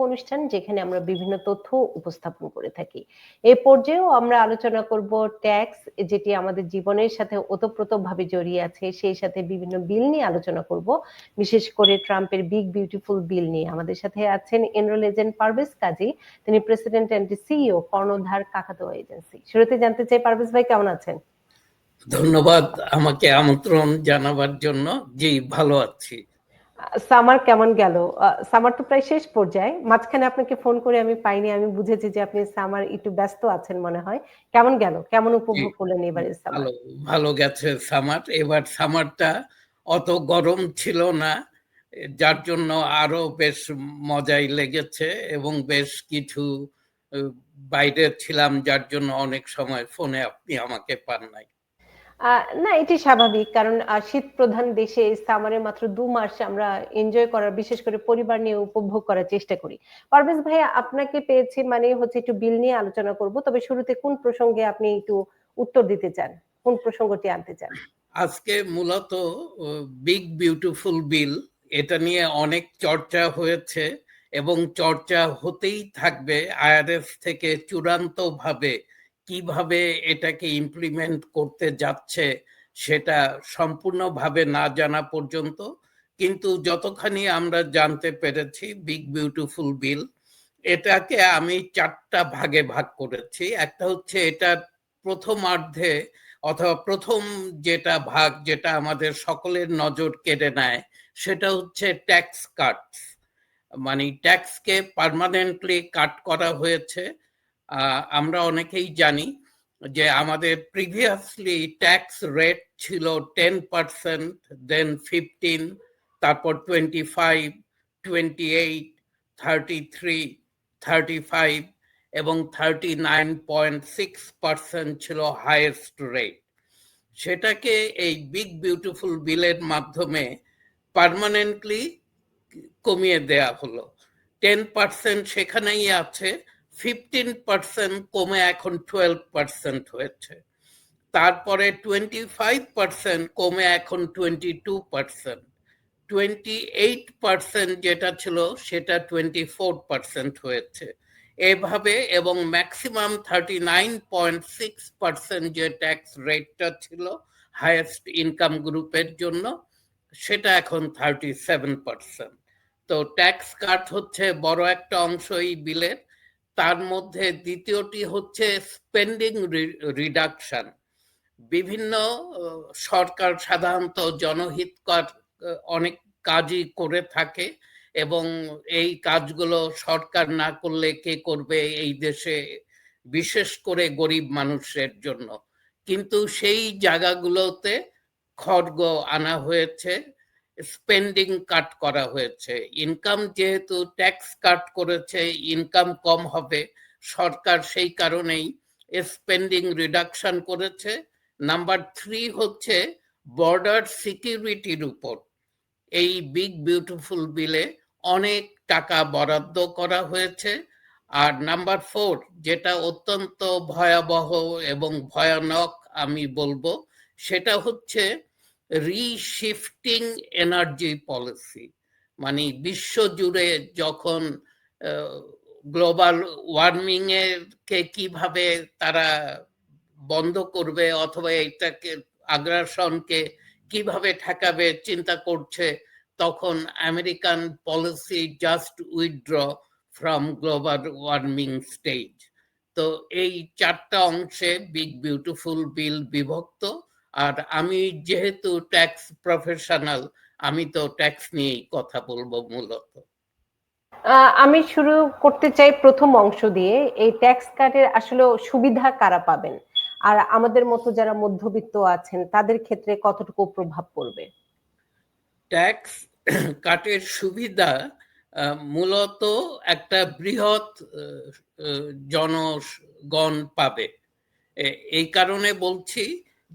অনুষ্ঠান যেখানে আমরা বিভিন্ন তথ্য উপস্থাপন করে থাকি। এই পর্যায়েও আমরা আলোচনা করব ট্যাক্স, যেটি আমাদের জীবনের সাথে ওতপ্রোতভাবে জড়িয়ে আছে, সেই সাথে বিভিন্ন বিল নিয়ে আলোচনা করব। বিশেষ করে ট্রাম্পের বিগ বিউটিফুল বিল নিয়ে আমাদের সাথে আছেন এনরোল এজেন্ট পারভেজ কাজী। তিনি প্রেসিডেন্ট অ্যান্ড সিইও কর্ণধার কাকাতোয়া এজেন্সি। শুরুতে জানতে চাই, পারভেজ ভাই কেমন আছেন? ধন্যবাদ আমাকে আমন্ত্রণ জানাবার জন্য। জি, ভালো আছি। সামার কেমন গেল? সামার তো প্রায় শেষ পর্যায়ে। মাঝখানে আপনাকে ফোন করে আমি পাইনি আমি বুঝেছি যে আপনি সামার একটু ব্যস্ত আছেন মনে হয়। কেমন গেল? কেমন উপভোগ করলেন এবারে ভালো ভালো গেছে সামার। এবার সামারটা অত গরম ছিল না যার জন্য আরও বেশ মজাই লেগেছে এবং বেশ কিছু বাইরে ছিলাম যার জন্য অনেক সময় ফোনে আপনি আমাকে পান নাই। না, এটি স্বাভাবিক। কারণ শীত প্রধান দেশে সামারে মাত্র দু মাস আমরা এনজয় করার, বিশেষ করে পরিবার নিয়ে উপভোগ করার চেষ্টা করি। পারভেজ ভাইয়া আপনাকে পেয়েছি মানে হচ্ছে একটু বিল নিয়ে আলোচনা করব, তবে শুরুতে কোন প্রসঙ্গে আপনি একটু উত্তর দিতে চান? কোন প্রসঙ্গটি আনতে চান? আজকে মূলত বিগ বিউটিফুল বিল এটা নিয়ে অনেক চর্চা হয়েছে এবং চর্চা হতেই থাকবে আইআরএস থেকে চূড়ান্তভাবে কীভাবে এটাকে ইমপ্লিমেন্ট করতে যাচ্ছে সেটা সম্পূর্ণভাবে না জানা পর্যন্ত। কিন্তু যতখানি আমরা জানতে পেরেছি বিগ বিউটিফুল বিল এটাকে আমি চারটা ভাগে ভাগ করেছি। একটা হচ্ছে এটা প্রথমার্ধে অথবা প্রথম যেটা ভাগ যেটা আমাদের সকলের নজর কেড়ে নেয়, সেটা হচ্ছে ট্যাক্স কাট মানে ট্যাক্সকে পার্মানেন্টলি কাট করা হয়েছে। আমরা অনেকেই জানি যে আমাদের প্রিভিয়াসলি ট্যাক্স রেট ছিল টেন পার্সেন্ট দেন ফিফটিন তারপর twenty five twenty eight thirty three thirty five এবং thirty nine point six percent ছিল হায়েস্ট রেট সেটাকে এই বিগ বিউটিফুল বিলের মাধ্যমে পার্মানেন্টলি কমিয়ে দেয়া হলো। টেন পার্সেন্ট সেখানেই আছে ফিফটিন পার্সেন্ট কমে এখন টুয়েলভ পার্সেন্ট হয়েছে। তারপরে টোয়েন্টি ফাইভ পার্সেন্ট কমে এখন twenty two percent twenty eight percent যেটা ছিল, সেটা টোয়েন্টি ফোর পার্সেন্ট হয়েছে। এভাবে এবং maximum thirty nine point six percent যে ট্যাক্স রেটটা ছিল হাইয়েস্ট ইনকাম গ্রুপের জন্য, সেটা এখন থার্টি সেভেন পার্সেন্ট তো ট্যাক্স কাট হচ্ছে বড় একটা অংশ এই বিলের তার মধ্যে দ্বিতীয়টি হচ্ছে স্পেন্ডিং রিডাকশন বিভিন্ন সরকার সাধারণত জনহিতকর অনেক কাজই করে থাকে এবং এই কাজগুলো সরকার না করলে কে করবে এই দেশে, বিশেষ করে গরিব মানুষের জন্য। কিন্তু সেই জায়গাগুলোতে খড়গ আনা হয়েছে। স্পেন্ডিং কাট করা হয়েছে। ইনকাম যেহেতু ট্যাক্স কাট করেছে ইনকাম কম হবে, সরকার সেই কারণেই স্পেন্ডিং রিডাকশন করেছে। নাম্বার থ্রি হচ্ছে বর্ডার সিকিউরিটির উপর এই বিগ বিউটিফুল বিলে অনেক টাকা বরাদ্দ করা হয়েছে। আর নাম্বার ফোর যেটা অত্যন্ত ভয়াবহ এবং ভয়ানক আমি বলব, সেটা হচ্ছে রিশিফটিং এনার্জি পলিসি মানে বিশ্ব জুড়ে যখন গ্লোবাল ওয়ার্মিং কে কীভাবে তারা বন্ধ করবে অথবা এটাকে আগ্রাসনকে কীভাবে ঠেকাবে চিন্তা করছে, তখন American policy just withdraw from global warming stage তো এই চারটা অংশে বিগ বিউটিফুল বিল বিভক্ত। আর আমি যেহেতু ট্যাক্স প্রফেশনাল আমি তো ট্যাক্স নিয়েই কথা বলব মূলত। আহ, আমি শুরু করতে চাই প্রথম অংশ দিয়ে। এই ট্যাক্স কাটের আসলে সুবিধা কারা পাবেন? আর আমাদের মতো যারা মধ্যবিত্ত আছেন তাদের ক্ষেত্রে কতটুকু প্রভাব পড়বে? ট্যাক্স কাটের সুবিধা মূলত একটা বৃহৎ জনগণ পাবে। এই কারণে বলছি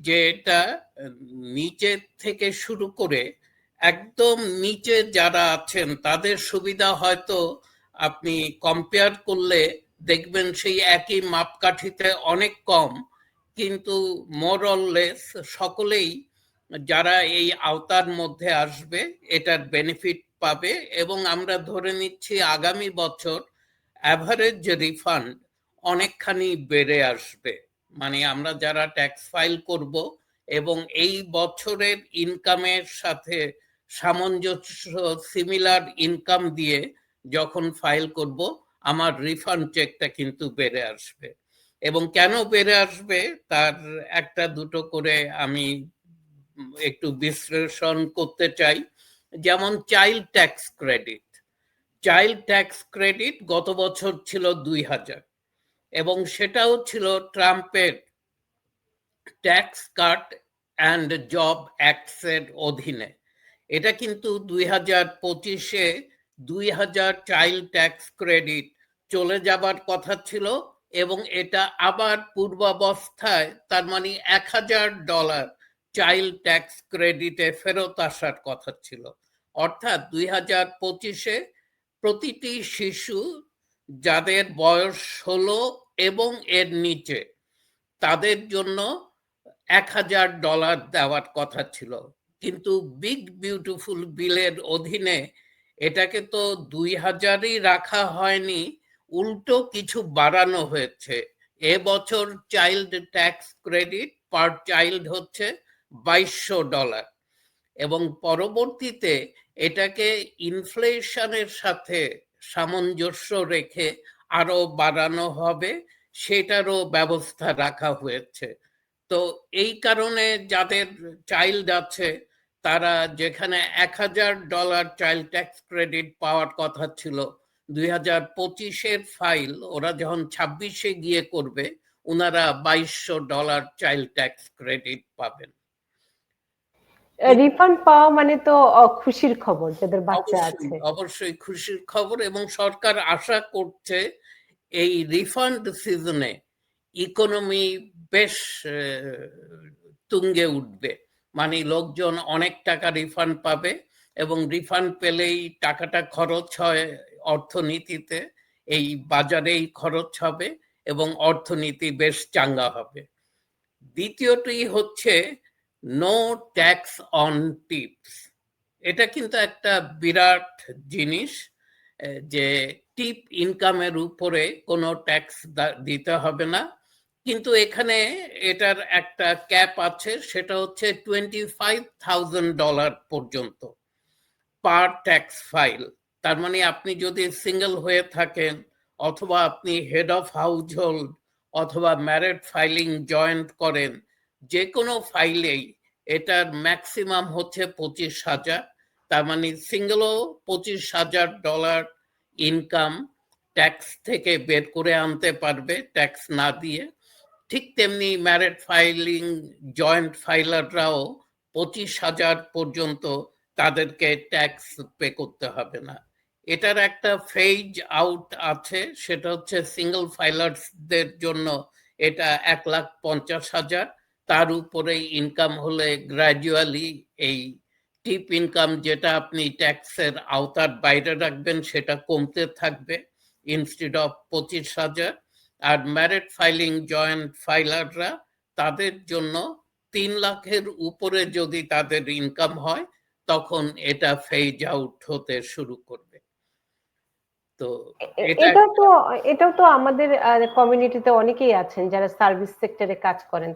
যে এটা নিচের থেকে শুরু করে একদম নিচে যারা আছেন, তাদের সুবিধা হয়তো আপনি কম্পেয়ার করলে দেখবেন সেই একই মাপকাঠিতে অনেক কম। কিন্তু মোরলেস সকলেই যারা এই আওতার মধ্যে আসবে, এটার বেনিফিট পাবে এবং আমরা ধরে নিচ্ছি আগামী বছর অ্যাভারেজ রিফান্ড অনেকখানি বেড়ে আসবে। মানে আমরা যারা ট্যাক্স ফাইল করব এবং এই বছরের ইনকামের সাথে সামঞ্জস্য সিমিলার ইনকাম দিয়ে যখন ফাইল করব, আমার রিফান্ড চেকটা কিন্তু বেড়ে আসবে। এবং কেন বেড়ে আসবে, তার একটা দুটো করে আমি একটু বিশ্লেষণ করতে চাই। যেমন child tax credit child tax credit গত বছর ছিল দুই হাজার। এবং সেটাও ছিল ট্রাম্পের ট্যাক্স কাট অ্যান্ড জব অ্যাক্টসের অধীনে। এটা কিন্তু দুই হাজার পঁচিশে দুই হাজার চাইল্ড ট্যাক্স ক্রেডিট চলে যাবার কথা ছিল এবং এটা আবার পূর্বাবস্থায়, তার মানে এক হাজার ডলার চাইল্ড ট্যাক্স ক্রেডিটে ফেরত আসার কথা ছিল। অর্থাৎ দুই হাজার পঁচিশে প্রতিটি শিশু যাদের বয়স ষোলো এবং এর নিচে, তাদের জন্য এক হাজার ডলার দেওয়ার কথা ছিল। কিন্তু বিগ বিউটিফুল বিলের অধীনে এটাকে তো দুই হাজারই রাখা হয়নি, উল্টো কিছু বাড়ানো হয়েছে। এবছর child tax credit per child হচ্ছে বাইশশো ডলার এবং পরবর্তীতে এটাকে ইনফ্লেশনের সাথে সামঞ্জস্য রেখে আরও বাড়ানো হবে, সেটারও ব্যবস্থা রাখা হয়েছে। তো এই কারণে যাদের চাইল্ড আছে, তারা যেখানে এক হাজার ডলার চাইল্ড ট্যাক্স ক্রেডিট পাওয়ার কথা ছিল, দুই হাজার পঁচিশের ফাইল ওরা যখন ছাব্বিশে গিয়ে করবে ওনারা বাইশশো ডলার চাইল্ড ট্যাক্স ক্রেডিট পাবেন। রিফান্ড পাওয়া মানে তো খুশির খবর যাদের বাচ্চা আছে। অবশ্যই খুশির খবর এবং সরকার আশা করছে এই রিফান্ড সিজনে ইকোনমি বেশ তুঙ্গে উঠবে। মানে লোকজন অনেক টাকা রিফান্ড পাবে এবং রিফান্ড পেলেই টাকাটা খরচ হয় অর্থনীতিতে এই বাজারেই খরচ হবে এবং অর্থনীতি বেশ চাঙ্গা হবে। দ্বিতীয়টি হচ্ছে নো ট্যাক্স অন টিপস এটা কিন্তু একটা বিরাট জিনিস যে টিপ ইনকামের উপরে কোনো ট্যাক্স দিতে হবে না। কিন্তু এখানে এটার একটা ক্যাপ আছে, সেটা হচ্ছে টোয়েন্টি ফাইভ থাউজেন্ড ডলার পর্যন্ত পার ট্যাক্স ফাইল তার মানে আপনি যদি সিঙ্গেল হয়ে থাকেন, অথবা আপনি হেড অফ হাউস হোল্ড অথবা ম্যারেড ফাইলিং জয়েন্ট করেন যে কোনো ফাইলেই এটার ম্যাক্সিমাম হচ্ছে পঁচিশ হাজার, তার মানে সিঙ্গেলও পঁচিশ হাজার ডলার ইনকাম ট্যাক্স থেকে বের করে আনতে পারবে, ট্যাক্স না দিয়ে। ঠিক তেমনি ম্যারেড ফাইলিং, জয়েন্ট ফাইলাররাও পঁচিশ হাজার পর্যন্ত তাদেরকে ট্যাক্স পে করতে হবে না। এটার একটা ফেজ আউট আছে, সেটা হচ্ছে সিঙ্গেল ফাইলার্সদের জন্য এটা এক লাখ পঞ্চাশ হাজার। তার উপরে ইনকাম হলে গ্র্যাজুয়ালি এই টিপ ইনকাম যেটা আপনি ট্যাক্সের আওতার বাইরে রাখবেন সেটা কমতে থাকবে ইনস্টিড অফ পঁচিশ হাজার। আর ম্যারেড ফাইলিং জয়েন্ট ফাইলাররা তাদের জন্য তিন লাখের উপরে যদি তাদের ইনকাম হয় তখন এটা ফেজ আউট হতে শুরু করবে। তো এটা তো এটাও তো আমাদের কমিউনিটিতে অনেকেই আছেন যারা সার্ভিস সেক্টরে কাজ করেন।